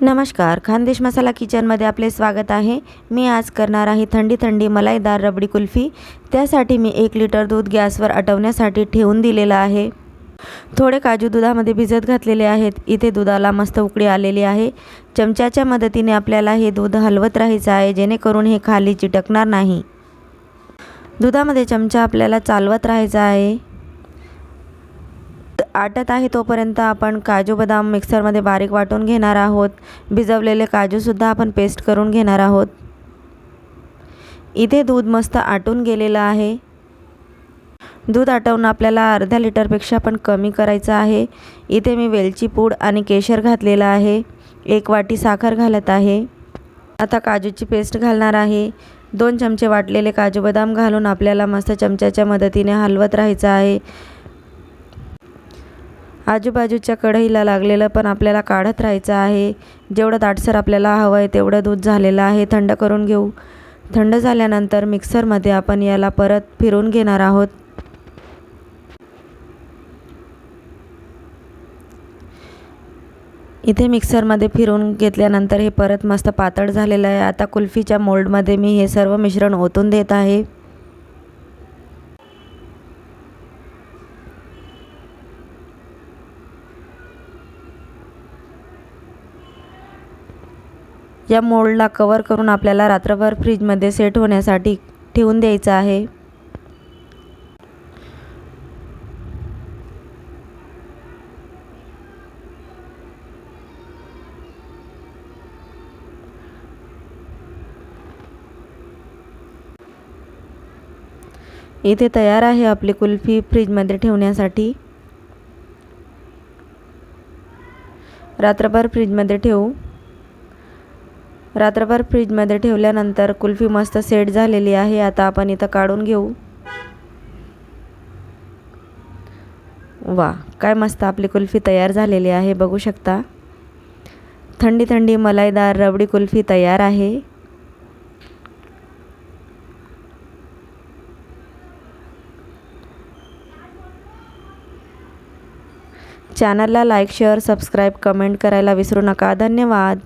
नमस्कार खानदेश मसाला किचनमध्ये आपले स्वागत आहे. मी आज करणार आहे थंडी थंडी मलाईदार रबडी कुल्फी. त्यासाठी मी एक लिटर दूध गॅसवर आटवण्यासाठी ठेवून दिलेलं आहे. थोडे काजू दुधामध्ये भिजत घातलेले आहेत. इथे दुधाला मस्त उकळी आलेली आहे. चमच्याच्या मदतीने आपल्याला हे दूध हलवत राहायचं आहे जेणेकरून हे खाली चिटकणार नाही. दुधामध्ये चमचा आपल्याला चालवत राहायचा आहे. आटत आहे तोपर्यंत आपण काजू बदाम मिक्सरमध्ये बारीक वाटून घेणार आहोत. भिजवलेले काजूसुद्धा आपण पेस्ट करून घेणार आहोत. इथे दूध मस्त आटून गेलेलं आहे. दूध आटवून आपल्याला अर्ध्या लिटरपेक्षा पण कमी करायचं आहे. इथे मी वेलची पूड आणि केशर घातलेलं आहे. एक वाटी साखर घालत आहे. आता काजूची पेस्ट घालणार आहे. दोन चमचे वाटलेले काजू बदाम घालून आपल्याला मस्त चमच्याच्या मदतीने हलवत राहायचं आहे. आजूबाजूच्या कढईला लागलेलं पण आपल्याला काढत राहायचं आहे. जेवढं दाटसर आपल्याला हवं आहे तेवढं दूध झालेलं आहे. थंड करून घेऊ. थंड झाल्यानंतर मिक्सरमध्ये आपण याला परत फिरून घेणार आहोत. इथे मिक्सरमध्ये फिरून घेतल्यानंतर हे परत मस्त पातळ झालेलं आहे. आता कुल्फीच्या मोल्डमध्ये मी हे सर्व मिश्रण ओतून देत आहे. या मोल्डला कवर करून आपल्याला रात्रभर फ्रीजमध्ये सेट होण्यासाठी ठेवून द्यायचं आहे. इथे तयार आहे आपली कुल्फी फ्रीजमध्ये ठेवण्यासाठी. रात्रभर फ्रीजमध्ये ठेवू. रात्रभर फ्रीजमध्ये ठेवल्यानंतर कुल्फी मस्त सेट झालेली आहे आता आपण इथं काढून घेऊ. वा काय मस्त आपली कुल्फी तयार झालेली आहे बघू शकता. थंडी थंडी मलाईदार रबडी कुल्फी तयार आहे. चॅनलला लाईक शेअर सबस्क्राईब कमेंट करायला विसरू नका. धन्यवाद.